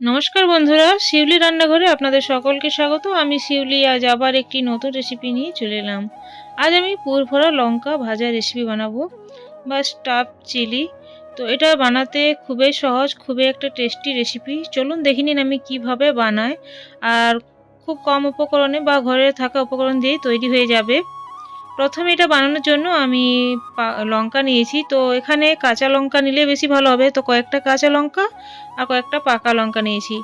নমস্কার বন্ধুরা, শিউলি রান্নাঘরে আপনাদের সকলকে স্বাগত। আমি শিউলি, আজ আবার একটি নতুন রেসিপি নিয়ে চলে এলাম। আজ আমি পুরভরা লঙ্কা ভাজা রেসিপি বানাবো বা স্টাফ চিলি তো এটা বানাতে খুবই সহজ, খুবই একটা টেস্টি রেসিপি চলুন দেখে নিন আমি কীভাবে বানাই। আর খুব কম উপকরণে বা ঘরে থাকা উপকরণ দিয়েই তৈরি হয়ে যাবে। প্রথমে এটা বানানোর জন্য আমি লঙ্কা নিয়েছি। তো এখানে কাঁচা লঙ্কা নিলে বেশি ভালো হবে। তো কয়েকটা কাঁচা লঙ্কা আর কয়েকটা পাকা লঙ্কা নিয়েছি।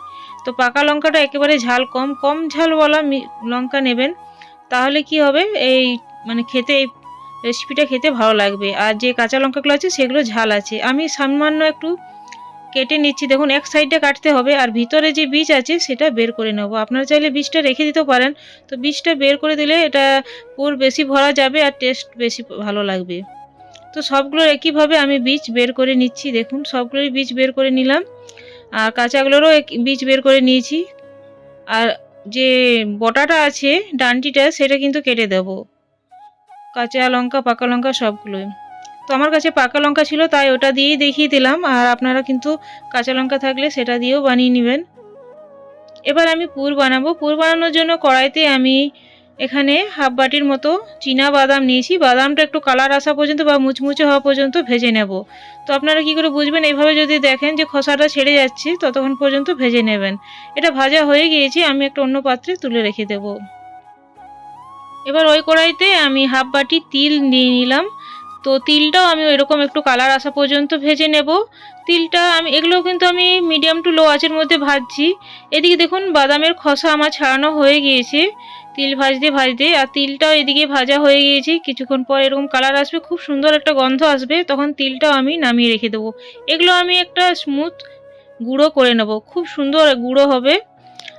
তো পাকা লঙ্কাটা একেবারে ঝাল কম। কম ঝালওয়ালা লঙ্কা নেবেন। তাহলে কি হবে? এই মানে খেতে, এই রেসিপিটা খেতে ভালো লাগবে। আর যে কাঁচা লঙ্কাগুলো আছে সেগুলো ঝাল আছে। আমি সামান্য একটু কেটে নিচ্ছি। দেখুন, এক সাইডে কাটতে হবে আর ভিতরে যে বীজ আছে সেটা বের করে নেব। আপনারা চাইলে বীজটা রেখে দিতে পারেন। তো বীজটা বের করে দিলে এটা পুর বেশি ভরা যাবে আর টেস্ট বেশি ভালো লাগবে। তো সবগুলোর একইভাবে আমি বীজ বের করে নিচ্ছি। দেখুন সবগুলোরই বীজ বের করে নিলাম। আর কাঁচাগুলোরও বীজ বের করে নিয়েছি। আর যে বটাটা আছে, ডানটিটা, সেটা কিন্তু কেটে দেব। কাঁচা লঙ্কা, পাকা লঙ্কা সবগুলোই। তো আমার কাছে পাকা লঙ্কা ছিল, তাই ওটা দিয়েই দেখিয়ে দিলাম। আর আপনারা কিন্তু কাঁচা লঙ্কা থাকলে সেটা দিয়েও বানিয়ে নেবেন। এবার আমি পুর বানাবো। পুর বানানোর জন্য কড়াইতে আমি এখানে হাফ বাটির মতো চীনা বাদাম নিয়েছি। বাদামটা একটু কালার আসা পর্যন্ত বা মুচমুচে হওয়া পর্যন্ত ভেজে নেব। তো আপনারা কি করে বুঝবেন? এইভাবে যদি দেখেন যে খোসাটা ছেড়ে যাচ্ছে, ততক্ষণ পর্যন্ত ভেজে নেবেন। এটা ভাজা হয়ে গিয়েছে, আমি একটা অন্য পাত্রে তুলে রেখে দেব। এবার ওই কড়াইতে আমি হাফ বাটি তিল নিয়ে নিলাম। তো তিলটাও আমি এরকম একটু কালার আসা পর্যন্ত ভেজে নেব। তিলটা আমি, এগুলোও কিন্তু আমি মিডিয়াম টু লো আঁচের মধ্যে ভাজছি। এদিকে দেখুন, বাদামের খোসা আমার ছাড়ানো হয়ে গিয়েছে। তিল ভাজতে ভাজতে, আর তিলটাও এদিকে ভাজা হয়ে গিয়েছে। কিছুক্ষণ পর এরকম কালার আসবে, খুব সুন্দর একটা গন্ধ আসবে। তখন তিলটাও আমি নামিয়ে রেখে দেবো। এগুলো আমি একটা স্মুথ গুঁড়ো করে নেব। খুব সুন্দর গুঁড়ো হবে।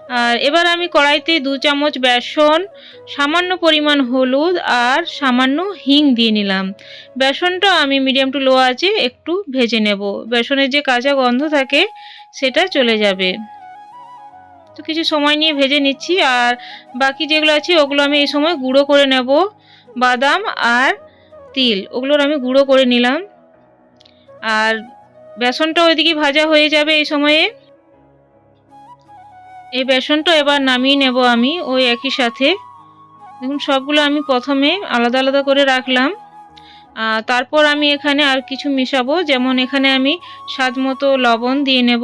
আর এবার আমি কড়াইতে দু চামচ বেসন, সামান্য পরিমাণ হলুদ আর সামান্য হিং দিয়ে নিলাম। বেসনটা আমি মিডিয়াম টু লো আছে একটু ভেজে নেব। বেসনের যে কাঁচা গন্ধ থাকে, সেটা চলে যাবে। তো কিছু সময় নিয়ে ভেজে নিচ্ছি আর বাকি যেগুলো আছে, ওগুলো আমি এই সময় গুঁড়ো করে নেব। বাদাম আর তিল, ওগুলোর আমি গুঁড়ো করে নিলাম। আর বেসনটা ওইদিকে ভাজা হয়ে যাবে এই সময়ে। এই বেসনটা এবার নামিয়ে নেব আমি, ওই একই সাথে। দেখুন, সবগুলো আমি প্রথমে আলাদা আলাদা করে রাখলাম। তারপর আমি এখানে আর কিছু মেশাবো, যেমন এখানে আমি স্বাদ মতো লবণ দিয়ে নেব।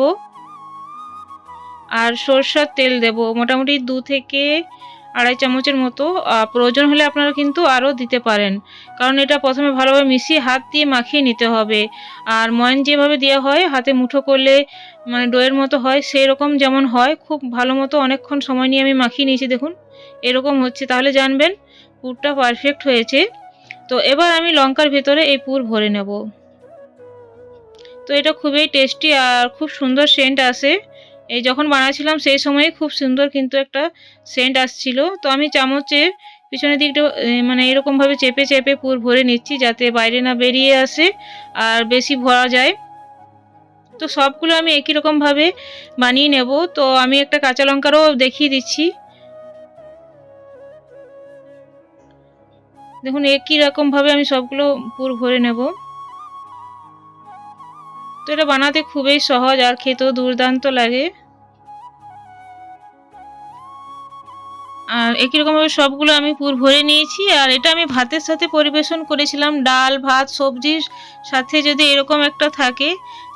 আর সরষার তেল দেব, মোটামুটি দু থেকে আড়াই চামচের মতো প্রয়োজন হলে আপনারা কিন্তু আরও দিতে পারেন। কারণ এটা প্রথমে ভালোভাবে মিশিয়ে হাত দিয়ে মাখিয়ে নিতে হবে। আর ময়ন যেভাবে দেওয়া হয়, হাতে মুঠো করলে মানে ডোয়ের মতো হয় সেই রকম যেমন হয়, খুব ভালো মতো অনেকক্ষণ সময় নিয়ে আমি মাখিয়ে নিয়েছি, দেখুন। এরকম হচ্ছে, তাহলে জানবেন পুরটা পারফেক্ট হয়েছে। তো এবার আমি লঙ্কার ভেতরে এই পুর ভরে নেব। তো এটা খুবই টেস্টি আর খুব সুন্দর সেন্ট আসে। এই যখন বানাচ্ছিলাম সেই সময়ে খুব সুন্দর কিন্তু একটা সেন্ট আসছিল। তো আমি চামচের পিছনের দিকটা মানে এরকমভাবে চেপে চেপে পুর ভরে নিচ্ছি যাতে বাইরে না বেরিয়ে আসে আর বেশি ভরা যায়। তো সবগুলো আমি একই রকমভাবে বানিয়ে নেব। তো আমি একটা কাঁচা লঙ্কারও দেখিয়ে দিচ্ছি। দেখুন, একই রকমভাবে আমি সবগুলো পুর ভরে নেব। তো এটা বানাতে খুবই সহজ আর খেতেও দুর্দান্ত লাগে। আর একই রকমভাবে সবগুলো আমি পুর ভরে নিয়েছি, আর এটা আমি ভাতের সাথে পরিবেশন করেছিলাম। ডাল, ভাত, সবজির সাথে যদি এরকম একটা থাকে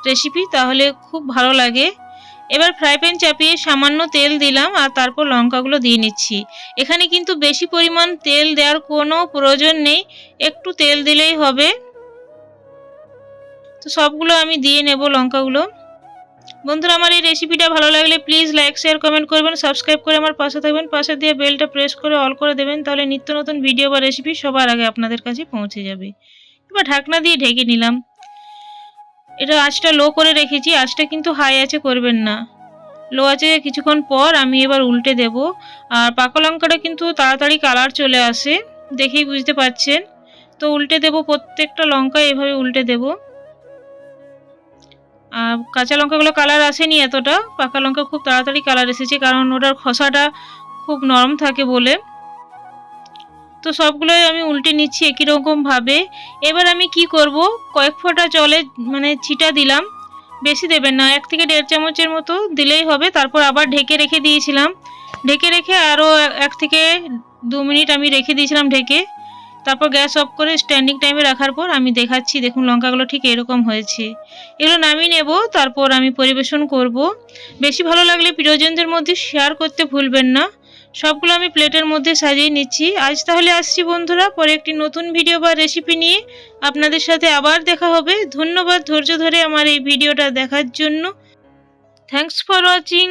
রেসিপি তাহলে খুব ভালো লাগে। এবার ফ্রাই প্যান চাপিয়ে সামান্য তেল দিলাম, আর তারপর লঙ্কাগুলো দিয়ে নিচ্ছি। এখানে কিন্তু বেশি পরিমাণ তেল দেওয়ার কোনো প্রয়োজন নেই, একটু তেল দিলেই হবে। তো সবগুলো আমি দিয়ে নেব লঙ্কাগুলো। বন্ধুরা, আমার এই রেসিপিটা ভালো লাগলে প্লিজ লাইক শেয়ার কমেন্ট করবেন সাবস্ক্রাইব করে আমার পাশে থাকবেন, পাশে দিয়ে বেলটা প্রেস করে অল করে দেবেন, তাহলে নিত্য নতুন ভিডিও বা রেসিপি সবার আগে আপনাদের কাছে পৌঁছে যাবে। এবার ঢাকনা দিয়ে ঢেকে নিলাম। এটা আঁচটা লো করে রেখেছি, আঁচটা কিন্তু হাই আছে, করবেন না। লো আছে কিছুক্ষণ পর আমি এবার উল্টে দেব। আর পাকা লঙ্কাটা কিন্তু তাড়াতাড়ি কালার চলে আসে, দেখেই বুঝতে পারছেন তো উল্টে দেব প্রত্যেকটা লঙ্কা এভাবে উল্টে দেব। আর কাঁচা লঙ্কাগুলো কালার আসেনি এতটা। পাকা লঙ্কা খুব তাড়াতাড়ি কালার এসেছে, কারণ ওটার খোসাটা খুব নরম থাকে বলে। তো সবগুলোই আমি উল্টে নিচ্ছি একই রকমভাবে এবার আমি কি করব? কয়েক ফোঁটা জলে মানে ছিটা দিলাম। বেশি দেবেন না, এক থেকে দেড় চামচের মতো দিলেই হবে। তারপর আবার ঢেকে রেখে দিয়েছিলাম। ঢেকে রেখে আরও এক থেকে দু মিনিট আমি রেখে দিয়েছিলাম ঢেকে। তারপর গ্যাস অফ করে স্ট্যান্ডিং টাইমে রাখার পর আমি দেখাচ্ছি, দেখুন লঙ্কাগুলো ঠিক এরকম হয়েছে। এগুলো নামিয়ে নেব, তারপর আমি পরিবেশন করব। বেশি ভালো লাগলে প্রিয়জনদের মধ্যে শেয়ার করতে ভুলবেন না। সবগুলো আমি প্লেটের মধ্যে সাজিয়ে নিচ্ছি। আজ তাহলে আসছি বন্ধুরা, পরে একটি নতুন ভিডিও বা রেসিপি নিয়ে আপনাদের সাথে আবার দেখা হবে। ধন্যবাদ ধৈর্য ধরে আমার এই ভিডিওটা দেখার জন্য। Thanks for watching